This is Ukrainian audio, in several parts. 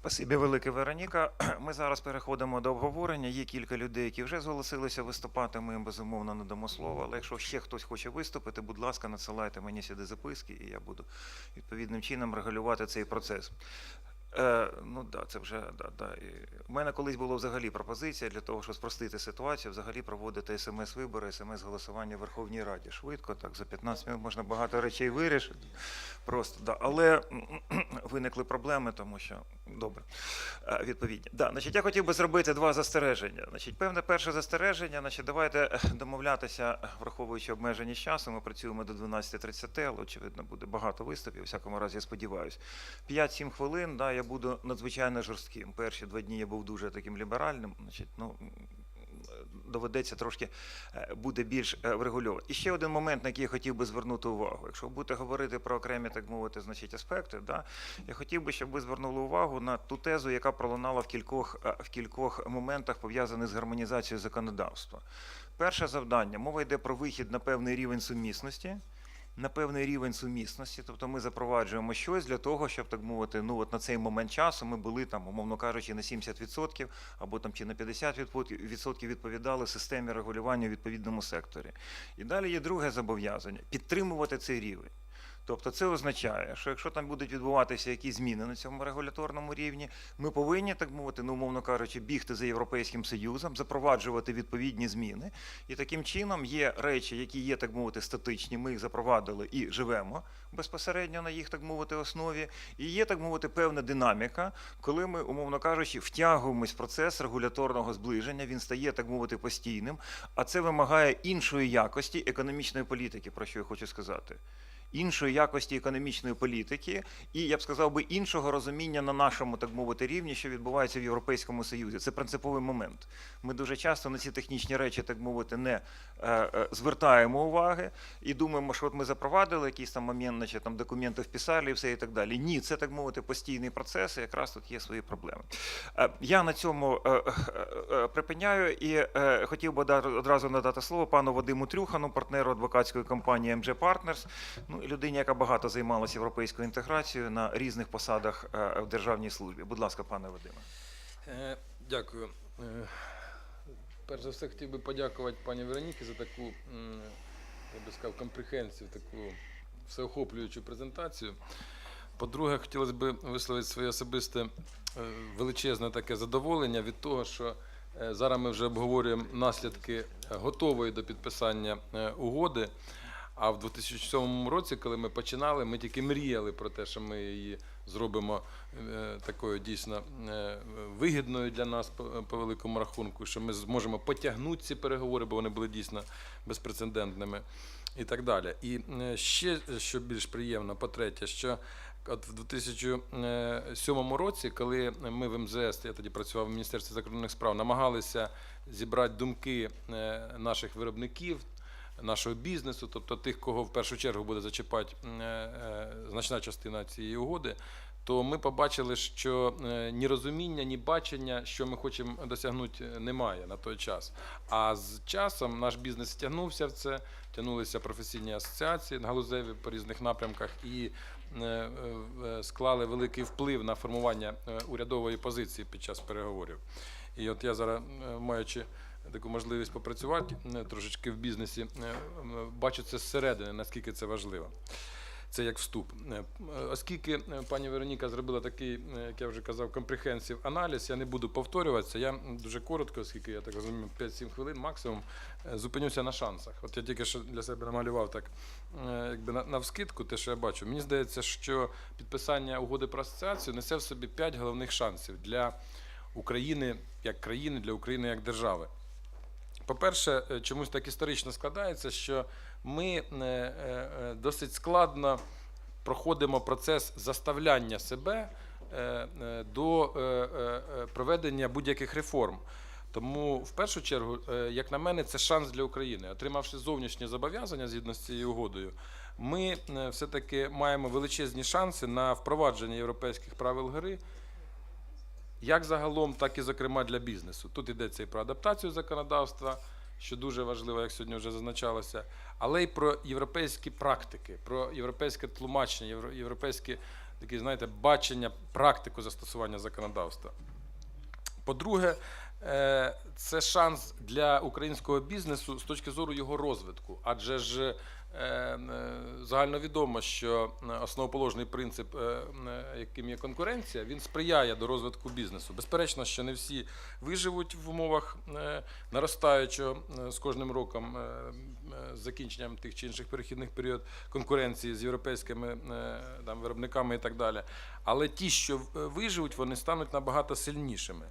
Спасибі велике, Вероніка. Ми зараз переходимо до обговорення. Є кілька людей, які вже зголосилися виступати. Ми їм безумовно не дамо слова. Але якщо ще хтось хоче виступити, будь ласка, надсилайте мені сюди записки, і я буду відповідним чином регулювати цей процес. Е, ну да, це вже да, да. У мене колись була взагалі пропозиція для того, щоб спростити ситуацію, взагалі проводити смс-вибори, смс-голосування в Верховній Раді. Швидко, так за 15 хвилин можна багато речей вирішити. Просто да. Але виникли проблеми, тому що добре. Е, Відповідні. Да, значить, я хотів би зробити два застереження. Значить, певне перше застереження, значить, давайте е, домовлятися, враховуючи обмеженість часу. Ми працюємо до 12.30, але очевидно буде багато виступів. У всякому разі, я сподіваюся. 5-7 хвилин, да, я буду надзвичайно жорстким. Перші два дні я був дуже таким ліберальним. Значить, ну, доведеться трошки е, буде більш е, врегульовано. І ще один момент, на який я хотів би звернути увагу. Якщо будете говорити про окремі, так мовити, значить, аспекти, да, я хотів би, щоб ви звернули увагу на ту тезу, яка пролунала в кількох, е, в кількох моментах, пов'язаних з гармонізацією законодавства. Перше завдання мова йде про вихід на певний рівень сумісності. На певний рівень сумісності, тобто ми запроваджуємо щось для того, щоб так мовити, ну от на цей момент часу ми були там, умовно кажучи, на 70% або там чи на 50% відповідали системі регулювання у відповідному секторі. І далі є друге зобов'язання підтримувати цей рівень. Тобто це означає, що якщо там будуть відбуватися якісь зміни на цьому регуляторному рівні, ми повинні, так мовити, ну умовно кажучи, бігти за Європейським Союзом, запроваджувати відповідні зміни. І таким чином є речі, які є, так мовити, статичні. Ми їх запровадили і живемо безпосередньо на їх, так мовити, основі. І є, так мовити, певна динаміка, коли ми, умовно кажучи, втягуємось в процес регуляторного зближення. Він стає, так мовити, постійним, а це вимагає іншої якості економічної політики, про що я хочу сказати іншої якості економічної політики, і я б сказав би іншого розуміння на нашому, так мовити, рівні, що відбувається в Європейському Союзі. Це принциповий момент. Ми дуже часто на ці технічні речі, так мовити, не е, е, звертаємо уваги і думаємо, що от ми запровадили якийсь там момент, значить, там документи вписали і все і так далі. Ні, це так мовити постійний процес, і якраз тут є свої проблеми. Е, Я на цьому припиняю і хотів би одразу надати слово пану Вадиму Трюхану, партнеру адвокатської компанії MG Partners, ну і людині, яка багато займалася європейською інтеграцією на різних посадах е, в державній службі. Будь ласка, пане Вадиме. Е, Дякую. Е, Перш за все, хотів би подякувати пані Вероніці за таку, я би сказав, компрехенсію, таку всеохоплюючу презентацію. По-друге, хотілося б висловити своє особисте величезне таке задоволення від того, що зараз ми вже обговорюємо наслідки готової до підписання угоди. А в 2007 році, коли ми починали, ми тільки мріяли про те, що ми її зробимо е, такою дійсно е, вигідною для нас по, великому рахунку, що ми зможемо потягнути ці переговори, бо вони були дійсно безпрецедентними і так далі. І е, ще що більш приємно, по-третє, що от в 2007 році, коли ми в МЗС, я тоді працював в Міністерстві закордонних справ, намагалися зібрати думки наших виробників, нашого бізнесу, тобто тих, кого в першу чергу буде зачіпати е, е, значна частина цієї угоди, то ми побачили, що е, ні розуміння, ні бачення, що ми хочемо досягнути, немає на той час. А з часом наш бізнес тягнувся в це, тягнулися професійні асоціації галузеві по різних напрямках і склали великий вплив на формування урядової позиції під час переговорів. І от я зараз, маючи таку можливість попрацювати е, трошечки в бізнесі, е, бачу це зсередини, наскільки це важливо. Це як вступ. Е, Оскільки пані Вероніка зробила такий, як я вже казав, компрехенсив аналіз, я не буду повторюватися. Я дуже коротко, оскільки я так розумію, 5-7 хвилин максимум, зупинюся на шансах. От я тільки що для себе намалював так, якби на, навскидку, те, що я бачу. Мені здається, що підписання угоди про асоціацію несе в собі 5 головних шансів для України як країни, для України як держави. По-перше, е, чомусь так історично складається, що ми е, е, досить складно проходимо процес заставляння себе до проведення будь-яких реформ. Тому, в першу чергу, як на мене, це шанс для України. Отримавши зовнішні зобов'язання згідно з цією угодою, ми е, все-таки маємо величезні шанси на впровадження європейських правил гри як загалом, так і зокрема для бізнесу. Тут йдеться і про адаптацію законодавства, що дуже важливо, як сьогодні вже зазначалося, але й про європейські практики, про європейське тлумачення, євро- європейські таке, знаєте, бачення, практику застосування законодавства. По-друге, е, це шанс для українського бізнесу з точки зору його розвитку. Адже ж загальновідомо, що е, основоположний принцип, е, е, яким є конкуренція, він сприяє до розвитку бізнесу. Безперечно, що не всі виживуть в умовах е, наростаючого е, з кожним роком е, е, з закінченням тих чи інших перехідних період конкуренції з європейськими е, там, виробниками і так далі. Але ті, що е, виживуть, вони стануть набагато сильнішими.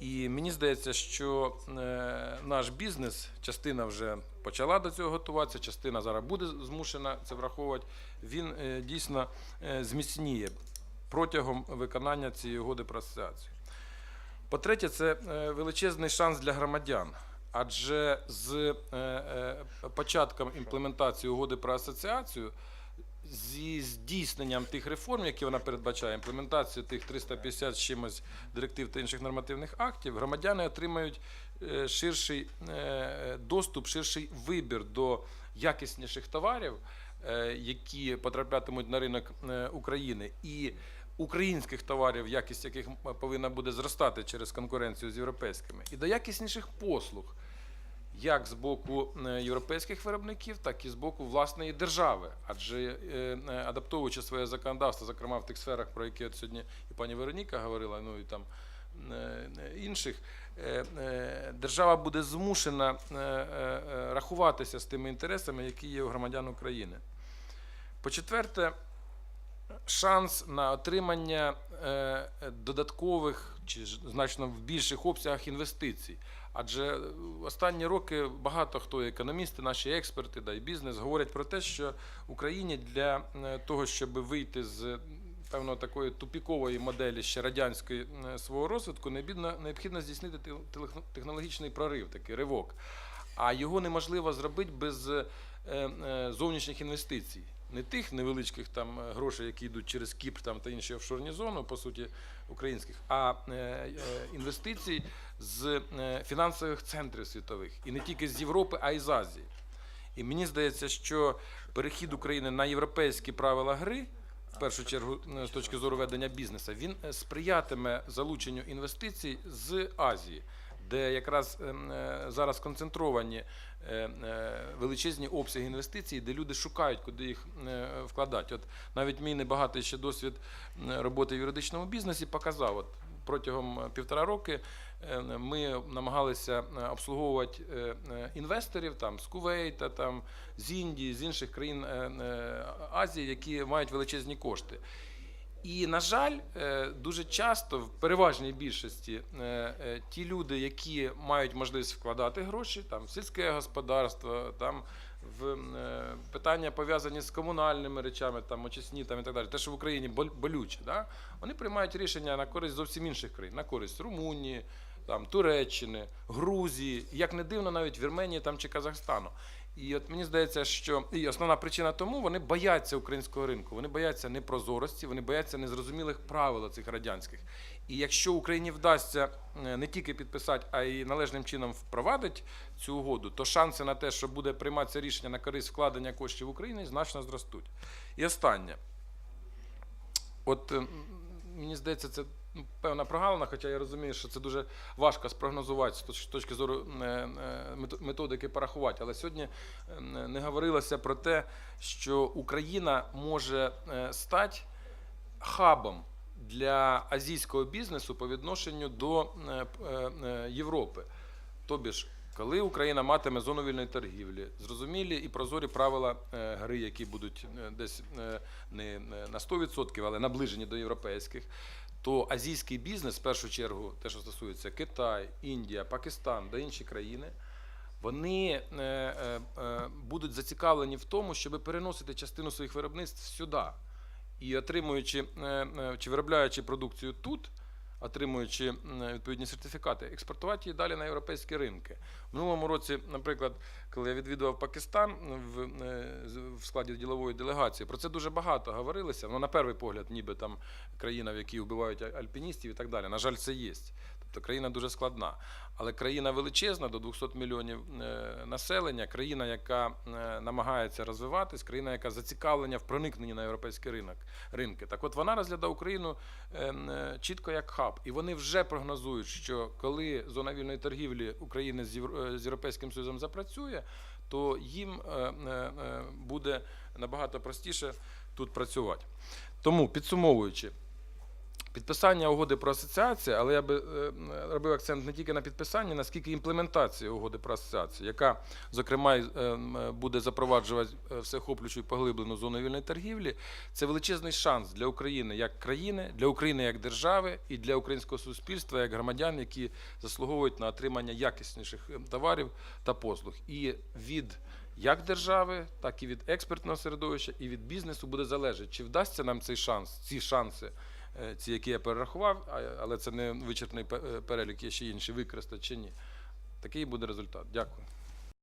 І мені здається, що е, наш бізнес, частина вже почала до цього готуватися, частина зараз буде змушена це враховувати. Він е, дійсно е, зміцніє протягом виконання цієї угоди про асоціацію. По-третє, це е, величезний шанс для громадян. Адже з початком імплементації угоди про асоціацію, зі здійсненням тих реформ, які вона передбачає, імплементацію тих 350 з чимось директив та інших нормативних актів, громадяни отримають ширший е, доступ, ширший вибір до якісніших товарів, е, які потраплятимуть на ринок е, України, і українських товарів, якість яких повинна буде зростати через конкуренцію з європейськими, і до якісніших послуг як з боку е, європейських виробників, так і з боку власної держави. Адже е, е, адаптовуючи своє законодавство, зокрема в тих сферах, про які от сьогодні і пані Вероніка говорила, ну і там е, е, інших, е, е, держава буде змушена е, е, е, рахуватися з тими інтересами, які є у громадян України. По-четверте, шанс на отримання е, е, додаткових чи значно в більших обсягах інвестицій. Адже е, останні роки багато хто економісти, наші експерти, да і бізнес говорять про те, що Україні для е, того, щоб вийти з певно такої тупікової моделі ще радянської е, свого розвитку, необхідно, здійснити технологічний прорив, такий ривок. А його неможливо зробити без е, е, зовнішніх інвестицій. Не тих невеличких там грошей, які йдуть через Кіпр там, та інші офшорні зони, по суті, українських, а інвестицій з фінансових центрів світових. І не тільки з Європи, а й з Азії. І мені здається, що перехід України на європейські правила гри, в першу чергу е, з точки зору ведення бізнесу, він е, сприятиме залученню інвестицій з Азії, де якраз е, зараз концентровані величезні обсяги інвестицій, де люди шукають, куди їх вкладати. От навіть мій небагатий ще досвід роботи в юридичному бізнесі показав. От протягом півтора роки ми намагалися е, обслуговувати е, е, інвесторів там з Кувейта, там з Індії, з інших країн е, е, Азії, які мають величезні кошти. І, на жаль, е, дуже часто, в переважній більшості, е, е, ті люди, які мають можливість вкладати гроші, там в сільське господарство, там в е, питання пов'язані з комунальними речами, там очисні там і так далі, те, що в Україні бол- болюче, да? вони приймають рішення на користь зовсім інших країн, на користь Румунії, там, Туреччини, Грузії, як не дивно, навіть Вірменії там, чи Казахстану. І от мені здається, що і основна причина тому вони бояться українського ринку. Вони бояться непрозорості, вони бояться незрозумілих правил цих радянських. І якщо Україні вдасться е, не тільки підписати, а й належним чином впровадити цю угоду, то шанси на те, що буде прийматися рішення на користь вкладення коштів в Україні, значно зростуть. І останнє. От мені здається, це ну, певна прогалина, хоча я розумію, що це дуже важко спрогнозувати з точки зору е, е, методики порахувати. Але сьогодні е, не говорилося про те, що Україна може стати хабом для азійського бізнесу по відношенню до Європи. Тобі ж, коли Україна матиме зону вільної торгівлі, зрозумілі і прозорі правила гри, які будуть десь не на 100%, але наближені до європейських, то азійський бізнес, в першу чергу, те, що стосується Китай, Індія, Пакистан та інші країни, вони е, е, е, будуть зацікавлені в тому, щоб переносити частину своїх виробництв сюди. І отримуючи чи виробляючи продукцію тут, отримуючи відповідні сертифікати, експортувати її далі на європейські ринки. В минулому році, наприклад, коли я відвідував Пакистан в, е, в складі ділової делегації, про це дуже багато говорилося. Ну, на перший погляд, ніби там країна, в якій вбивають альпіністів і так далі. На жаль, це є. Тобто країна дуже складна. Але країна величезна, до 200 мільйонів е, населення, країна, яка е, намагається розвиватись, країна, яка зацікавлена в проникненні на європейський ринок, ринки. Так от вона розглядає Україну е, чітко як хаб. І вони вже прогнозують, що коли зона вільної торгівлі України з Євро- з Європейським Союзом запрацює, то їм буде набагато простіше тут працювати. Тому, підсумовуючи, Підписання угоди про асоціацію, але я би е, робив акцент не тільки на підписанні, наскільки імплементація угоди про асоціацію, яка, зокрема, е, буде запроваджувати е, всеохоплюючу і поглиблену зону вільної торгівлі, це величезний шанс для України як країни, для України як держави і для українського суспільства як громадян, які заслуговують на отримання якісніших товарів та послуг. І від як держави, так і від експертного середовища, і від бізнесу буде залежати, чи вдасться нам цей шанс, ці шанси ці, які я перерахував, але це не вичерпний е, перелік, є ще інші, використати чи ні. Такий буде результат. Дякую.